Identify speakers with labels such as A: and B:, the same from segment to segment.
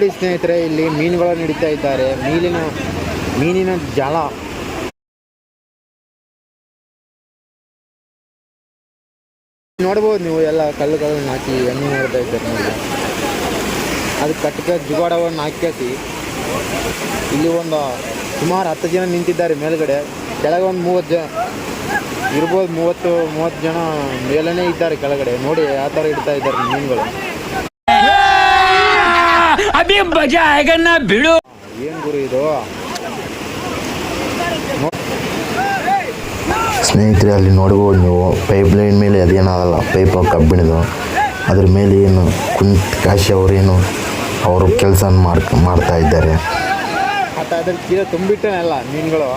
A: ನೋಡಿ ಸ್ನೇಹಿತರೆ, ಇಲ್ಲಿ ಮೀನುಗಳನ್ನು ಹಿಡಿತಾ ಇದ್ದಾರೆ. ಮೀನಿನ ಮೀನಿನ ಜಾಲ. ನೋಡ್ಬೋದು ನೀವು ಎಲ್ಲ ಕಲ್ಲುಗಳನ್ನು ಹಾಕಿ, ಎಣ್ಣೆ ನೋಡ್ತಾ ಇದ್ದಾರೆ ನೋಡಿ. ಅದು ಕಟ್ಟಕ ಜುಗಾಡವನ್ನು ಹಾಕಿ ಇಲ್ಲಿ ಒಂದು ಸುಮಾರು ಹತ್ತು ಜನ ನಿಂತಿದ್ದಾರೆ ಮೇಲ್ಗಡೆ. ಕೆಳಗೆ ಒಂದು ಮೂವತ್ತು ಜನ, ಇರ್ಬೋದು ಮೂವತ್ತು ಮೂವತ್ತು ಜನ ಮೇಲೇ ಇದ್ದಾರೆ ಕೆಳಗಡೆ. ನೋಡಿ ಯಾವ ಥರ ಇಡ್ತಾ ಇದ್ದಾರೆ ಮೀನುಗಳು.
B: ಅಭಿ ಬಿಡು.
A: ಏನ್ ಗುರು ಇದು?
C: ಸ್ನೇಹಿತರೆ ಅಲ್ಲಿ ನೋಡ್ಬೋದು ನೀವು. ಪೈಪ್ ಲೈನ್ ಮೇಲೆ ಅದೇನಾಗಲ್ಲ. ಪೈಪ್ ಕಬ್ಬಿಣದು ಅದ್ರ ಮೇಲೆ ಏನು ಕುಂತ್ ಕಾಶಿ ಅವರೇನು ಅವರು ಕೆಲಸ ಮಾಡ್ಕ ಮಾಡ್ತಾ ಇದ್ದಾರೆ.
A: ಮತ್ತು ಅದ್ರಲ್ಲಿ ತುಂಬಿಟ್ಟನಲ್ಲ ಮೀನುಗಳು.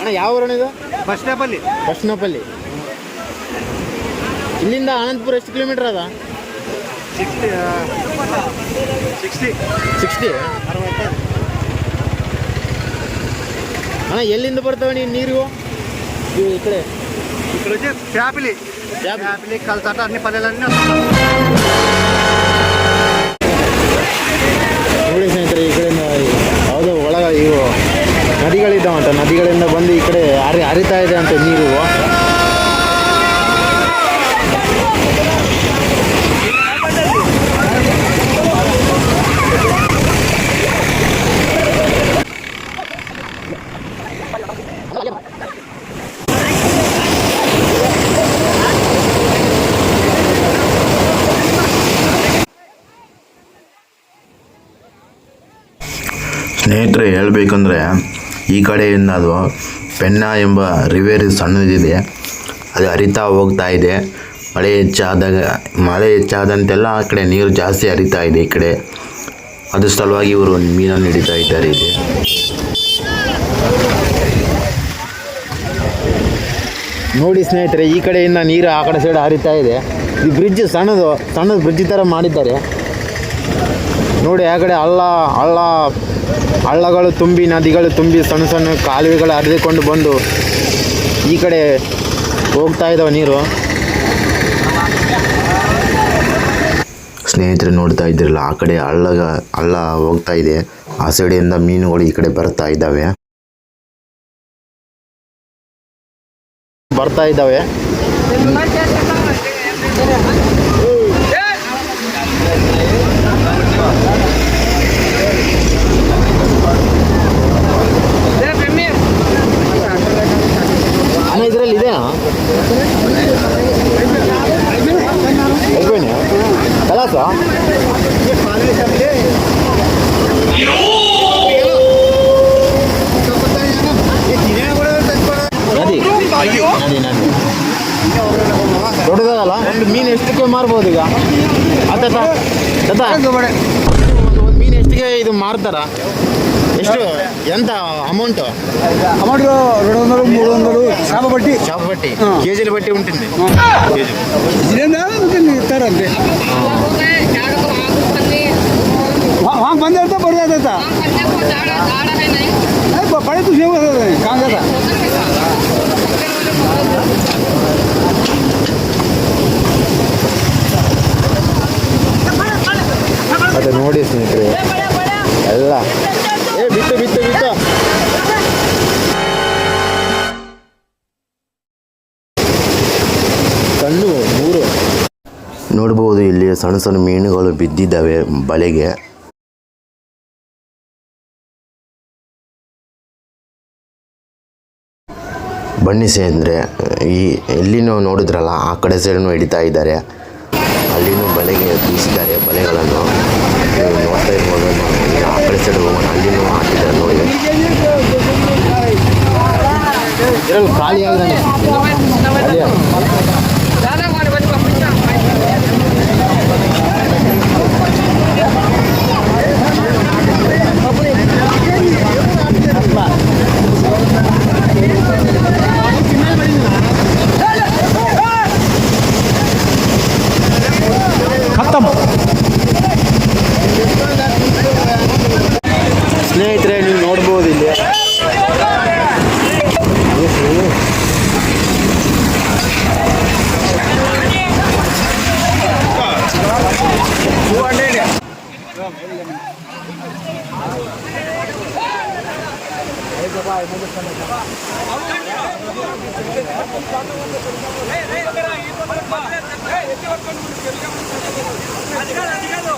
A: ಅಣ್ಣ ಯಾವ ಊರಣ ಇದು?
D: ಬಸ್ನಪಲ್ಲಿ
A: ಬಸ್ನಪಲ್ಲಿ ಇಲ್ಲಿಂದ ಆನಂದಪುರ ಎಷ್ಟು ಕಿಲೋಮೀಟರ್ ಅದ?
D: ಸಿಕ್ಸ್ಟಿ ಸಿಕ್ಸ್ಟಿ
A: ಅಣ್ಣ ಎಲ್ಲಿಂದ ಬರ್ತಾವೆ ನೀವು ನೀರು? ಇವು ಈ ಕಡೆ? ನೋಡಿ ಸ್ನೇಹಿತರೆ ಈ ಕಡೆಯಿಂದ ಯಾವುದೋ ಒಳಗ ಇವು ನದಿಗಳಿದ್ದಾವಂತ. ನದಿಗಳಿಂದ ಬಂದು ಈ ಕಡೆ ಹರಿ ಹರಿತಾ ಇದೆ ಅಂತ ನೀರು.
C: ಸ್ನೇಹಿತರೆ, ಹೇಳಬೇಕಂದ್ರೆ ಈ ಕಡೆಯಿಂದ ಅದು ಪೆನ್ನ ಎಂಬ ರಿವೇರಿ ಸಣ್ಣದಿದೆ. ಅದು ಹರಿತಾ ಹೋಗ್ತಾ ಇದೆ. ಮಳೆ ಹೆಚ್ಚಾದಾಗ, ಮಳೆ ಹೆಚ್ಚಾದಂತೆಲ್ಲ ಆ ಕಡೆ ನೀರು ಜಾಸ್ತಿ ಹರಿತಾ ಇದೆ ಈ ಕಡೆ. ಅದ್ರ ಸಲುವಾಗಿ ಇವರು ಮೀನನ್ನು ಹಿಡಿತಾ ಇದ್ದಾರೆ ಇಲ್ಲಿ.
A: ನೋಡಿ ಸ್ನೇಹಿತರೆ, ಈ ಕಡೆಯಿಂದ ನೀರು ಆ ಕಡೆ ಸೈಡ್ ಹರಿತಾ ಇದೆ. ಈ ಬ್ರಿಡ್ಜ್ ಸಣ್ಣದು ಸಣ್ಣದು ಬ್ರಿಡ್ಜ್ ಥರ ಮಾಡಿದ್ದಾರೆ. ನೋಡಿ, ಆ ಕಡೆ ಹಳ್ಳ ಹಳ್ಳ ಹಳ್ಳಗಳು ತುಂಬಿ ನದಿಗಳು ತುಂಬಿ ಸಣ್ಣ ಸಣ್ಣ ಕಾಲುವೆಗಳು ಹರಿದುಕೊಂಡು ಬಂದು ಈ ಕಡೆ ಹೋಗ್ತಾ ಇದಾವೆ ನೀರು.
C: ಸ್ನೇಹಿತರು ನೋಡ್ತಾ ಇದ್ದಿರಲ್ಲ ಆ ಕಡೆ ಹಳ್ಳಗ ಹಳ್ಳ ಹೋಗ್ತಾ ಇದೆ. ಆ ಸೈಡಿಂದ ಮೀನುಗಳು ಈ ಕಡೆ ಬರ್ತಾ ಇದ್ದಾವೆ.
A: ಬರ್ತಾ ಇದ್ದಾವೆ. ದೊಡ್ಡದಾಗಲ್ಲ ಒಂದು ಮೀನು ಎಷ್ಟಕ್ಕೆ ಮಾರ್ಬೋದು ಈಗ ಅತ್ತ ಒಂದು ಮೀನು ಎಷ್ಟಿಗೆ ಇದು ಮಾರ್ತಾರ ಎಷ್ಟು ಎಂತ ಅಮೌಂಟ್
D: అమౌంట్ రెండు వందలు మూడు వందలు చేప బట్టి
A: చేప బట్టి కేజీలు బట్టి ఉంటుంది కేజీ
D: ఇదేందా ఉంటుంది ఇస్తారు అంతే వా- వా- పంది పడితే పడుతుంది పడే చూసే
A: ಅದು ನೋಡಿ ಸ್ನೇಹಿತರೆ. ಎಲ್ಲ. ಏ ಬಿತ್ತು ಬಿತ್ತು ಬಿತ್ತು ಕಣ್ಣು ಮೂರು.
C: ನೋಡ್ಬೋದು ಇಲ್ಲಿ ಸಣ್ಣ ಸಣ್ಣ ಮೀನುಗಳು ಬಿದ್ದಿದ್ದಾವೆ ಬಲೆಗೆ. ಬನ್ನಿ ಅಂದ್ರೆ ಈ ಎಲ್ಲಿನೂ ನೋಡಿದ್ರಲ್ಲ ಆ ಕಡೆ ಸೈಡ್ನು ಹಿಡಿತಾ ಇದ್ದಾರೆ. ಅಲ್ಲಿನೂ ಬಲೆಗೆ ಬೀಸಿದ್ದಾರೆ ಬಲೆಗಳನ್ನು ನೀವು ನೋಡ್ತಾ ಇರ್ಬೋದು ನಾವು ಈಗ ಆ ಕಡೆ ಸೈಡ್ ಹೋಗೋಣ ಅಲ್ಲಿನೂ ಹಾಕಿದ್ದಾರೆ ನೋಡಿ
A: ಇದ್ರಲ್ಲಿ ಖಾಲಿ
E: అది కాదు అది కాదు